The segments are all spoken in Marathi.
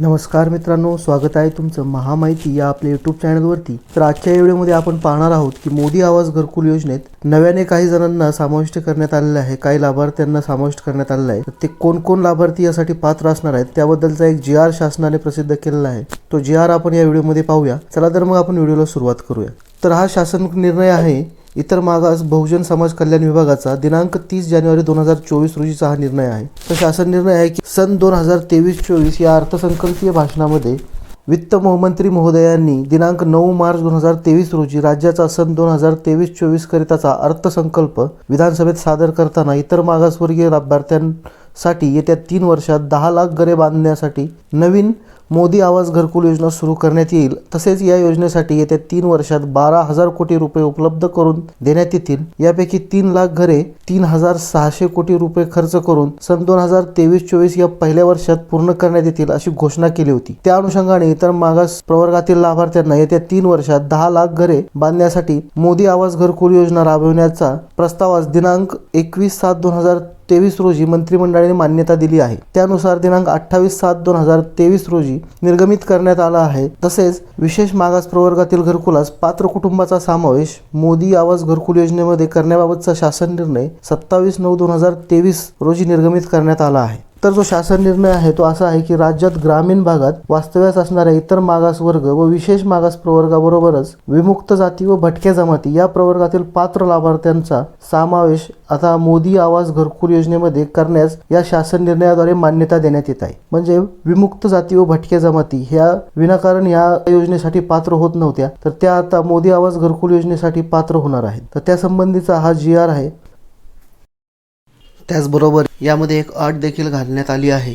नमस्कार मित्रांनो स्वागत आहे तुमचं महामाहिती या आपल्या यूट्यूब चॅनलवरती तर आजच्या व्हिडिओमध्ये आपण पाहणार आहोत की मोदी आवास घरकुल योजनेत नव्याने काही जणांना समाविष्ट करण्यात आलेलं आहे. काही लाभार्थ्यांना समाविष्ट करण्यात आलेलं आहे. तर ते कोण कोण लाभार्थी यासाठी पात्र असणार आहेत त्याबद्दलचा एक जी आर शासनाने प्रसिद्ध केलेला आहे. तो जी आर आपण या व्हिडिओमध्ये पाहूया. चला तर मग आपण व्हिडिओला सुरुवात करूया. तर हा शासन निर्णय आहे इतर मागास बहुजन समाज कल्याण विभागाचा दिनांक तीस जानेवारी दोन हजार चोवीस रोजीचा हा निर्णय आहे. तर शासन निर्णय आहे की सन दोन हजार तेवीस चोवीस या अर्थसंकल्पीय भाषणामध्ये वित्त मंत्री महोदयांनी दिनांक नऊ मार्च दोन हजार तेवीस रोजी राज्याचा सन दोन हजार तेवीस चोवीस करिताचा अर्थसंकल्प विधानसभेत सादर करताना इतर मागासवर्गीय लाभार्थ्यांसाठी येत्या तीन वर्षात दहा लाख घरे बांधण्यासाठी नवीन मोदी आवास घरकुल योजना सुरू करण्यात येईल. तसेच या योजनेसाठी येत्या तीन वर्षात बारा हजार कोटी रुपये उपलब्ध करून देण्यात येतील. यापैकी तीन लाख घरे तीन हजार सहाशे कोटी रुपये खर्च करून सन दोन हजार तेवीस चोवीस या पहिल्या वर्षात पूर्ण करण्यात येतील अशी घोषणा केली होती. त्या अनुषंगाने इतर मागास प्रवर्गातील लाभार्थ्यांना येत्या तीन वर्षात दहा लाख घरे बांधण्यासाठी मोदी आवास घरकुल योजना राबविण्याचा प्रस्तावास दिनांक एकवीस सात दोन हजार तेवीस रोजी मंत्रिमंडळाने मान्यता दिली आहे. त्यानुसार दिनांक अठ्ठावीस सात दोन हजार तेवीस रोजी निर्गमित करण्यात आला आहे. तसेच विशेष मागास प्रवर्गातील घरकुलास पात्र कुटुंबाचा समावेश मोदी आवास घरकुल योजनेमध्ये करण्याबाबतचा शासन निर्णय सत्तावीस नऊ दोन हजार तेवीस रोजी निर्गमित करण्यात आला आहे. तर जो शासन निर्णय आहे तो असा आहे की राज्यात ग्रामीण भागात वास्तव्यास असणाऱ्या इतर मागास वर्ग व विशेष मागास प्रवर्गाबरोबरच विमुक्त जाती व भटक्या जमाती या प्रवर्गातील पात्र लाभार्थ्यांचा समावेश आता मोदी आवास घरकुल योजनेमध्ये करण्यास या शासन निर्णयाद्वारे मान्यता देण्यात येत आहे. म्हणजे विमुक्त जाती व भटक्या जमाती ह्या विनाकारण या योजनेसाठी पात्र होत नव्हत्या तर त्या आता मोदी आवास घरकुल योजनेसाठी पात्र होणार आहेत. तर त्या संबंधीचा हा जी आर आहे त्याचबरोबर यामध्ये एक अट देखील घालण्यात आली आहे.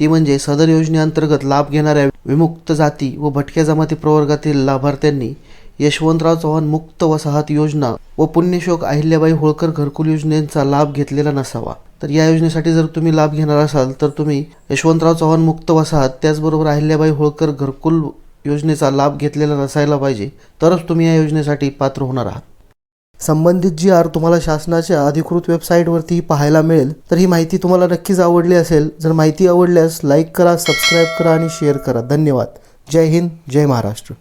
ती म्हणजे सदर योजनेअंतर्गत लाभ घेणाऱ्या विमुक्त जाती व भटक्या जमाती प्रवर्गातील लाभार्थ्यांनी यशवंतराव चव्हाण मुक्त वसाहत योजना व पुण्यशोक अहिल्याबाई होळकर घरकुल योजनेचा लाभ घेतलेला नसावा. तर या योजनेसाठी जर तुम्ही लाभ घेणार असाल तर तुम्ही यशवंतराव चव्हाण मुक्त वसाहत त्याचबरोबर अहिल्याबाई होळकर घरकुल योजनेचा लाभ घेतलेला नसायला पाहिजे तरच तुम्ही या योजनेसाठी पात्र होणार आहात. संबंधित जी आर तुम्हाला शासनाच्या अधिकृत वेबसाईटवरती पाहायला मिळेल तर ही माहिती तुम्हाला नक्कीच आवडली असेल. जर माहिती आवडल्यास लाईक करा सबस्क्राईब करा आणि शेअर करा. धन्यवाद. जय हिंद जय महाराष्ट्र.